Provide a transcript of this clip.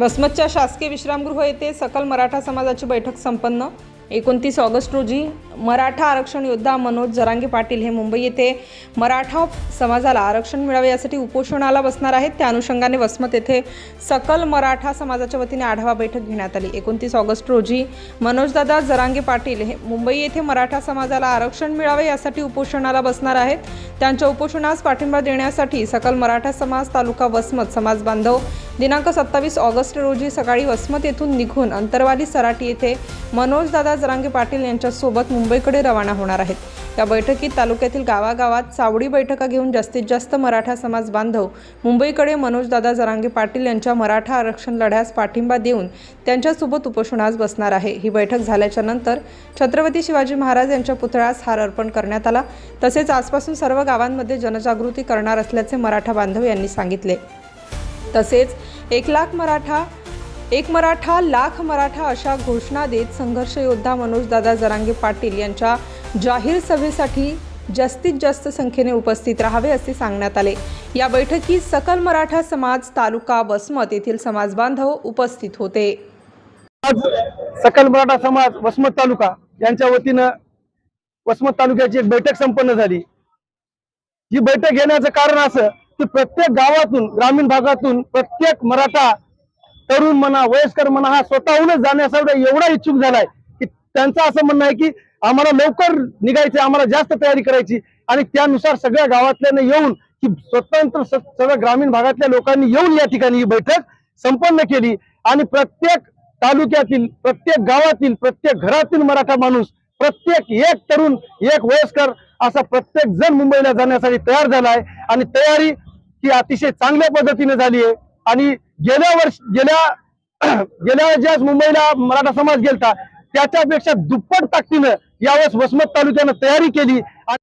वसमतच्या शासकीय विश्रामगृह येथे सकल मराठा समाजाची बैठक संपन्न. एकोणतीस ऑगस्ट रोजी मराठा आरक्षण योद्धा मनोज जरांगे पाटील हे मुंबई येथे मराठा समाजाला आरक्षण मिळावे यासाठी उपोषणाला बसणार आहेत. त्या अनुषंगाने वसमत येथे सकल मराठा समाजाच्या वतीने आढावा बैठक घेण्यात आली. एकोणतीस ऑगस्ट रोजी मनोजदादा जरांगे पाटील हे मुंबई येथे मराठा समाजाला आरक्षण मिळावे यासाठी उपोषणाला बसणार आहेत. त्यांच्या उपोषणास पाठिंबा देण्यासाठी सकल मराठा समाज तालुका वसमत समाज बांधव दिनांक सत्तावीस ऑगस्ट रोजी सकाळी वसमत येथून निघून अंतरवाली सराटी येथे मनोजदादा जरांगे पाटील यांच्यासोबत मुंबईकडे रवाना होणार आहेत. या बैठकीत तालुक्यातील गावागावात सावडी बैठका घेऊन जास्तीत जास्त मराठा समाज बांधव मुंबईकडे मनोजदादा जरांगे पाटील यांच्या मराठा आरक्षण लढ्यास पाठिंबा देऊन त्यांच्यासोबत उपोषणास बसणार आहे. ही बैठक झाल्याच्यानंतर छत्रपती शिवाजी महाराज यांच्या पुतळ्यास हार अर्पण करण्यात आला. तसेच आजपासून सर्व गावांमध्ये जनजागृती करणार असल्याचे मराठा बांधव यांनी सांगितले. तसेच एक लाख मराठा एक मराठा लाख मराठा अशा घोषणा देत संघर्ष योद्धा मनोजदादा जरांगे पाटील यांच्या जाहीर सभेसाठी जास्तीत जास्त संख्येने उपस्थित राहावे असे सांगण्यात आले. या बैठकीत सकल मराठा समाज तालुका वसमत येथील समाज बांधव उपस्थित होते. आज सकल मराठा समाज वसमत तालुका यांच्या वतीनं वसमत तालुक्याची एक बैठक संपन्न झाली. ही बैठक घेण्याचं कारण असं की प्रत्येक गावातून ग्रामीण भागातून प्रत्येक मराठा तरुण म्हणा वयस्कर म्हणा हा स्वतःहूनच जाण्यासाठी एवढा इच्छुक झालाय की त्यांचं असं म्हणणं आहे की आम्हाला लवकर निघायचं आम्हाला जास्त तयारी करायची आणि त्यानुसार सगळ्या गावातल्यानं येऊन की स्वतंत्र स- ग्रामीण भागातल्या लोकांनी येऊन या ठिकाणी ही बैठक संपन्न केली. आणि प्रत्येक तालुक्यातील प्रत्येक गावातील प्रत्येक घरातील मराठा माणूस प्रत्येक एक तरुण एक वयस्कर असा प्रत्येक जण मुंबईला जाण्यासाठी तयार झाला आहे. आणि तयारी ही अतिशय चांगल्या पद्धतीने झाली आहे. आणि गेल्या वर्ष गेल्या गेल्या ज्या मुंबईला मराठा समाज गेलता त्याच्यापेक्षा दुप्पट ताकदीनं यावेळेस वसमत तालुक्यानं तयारी केली. आणि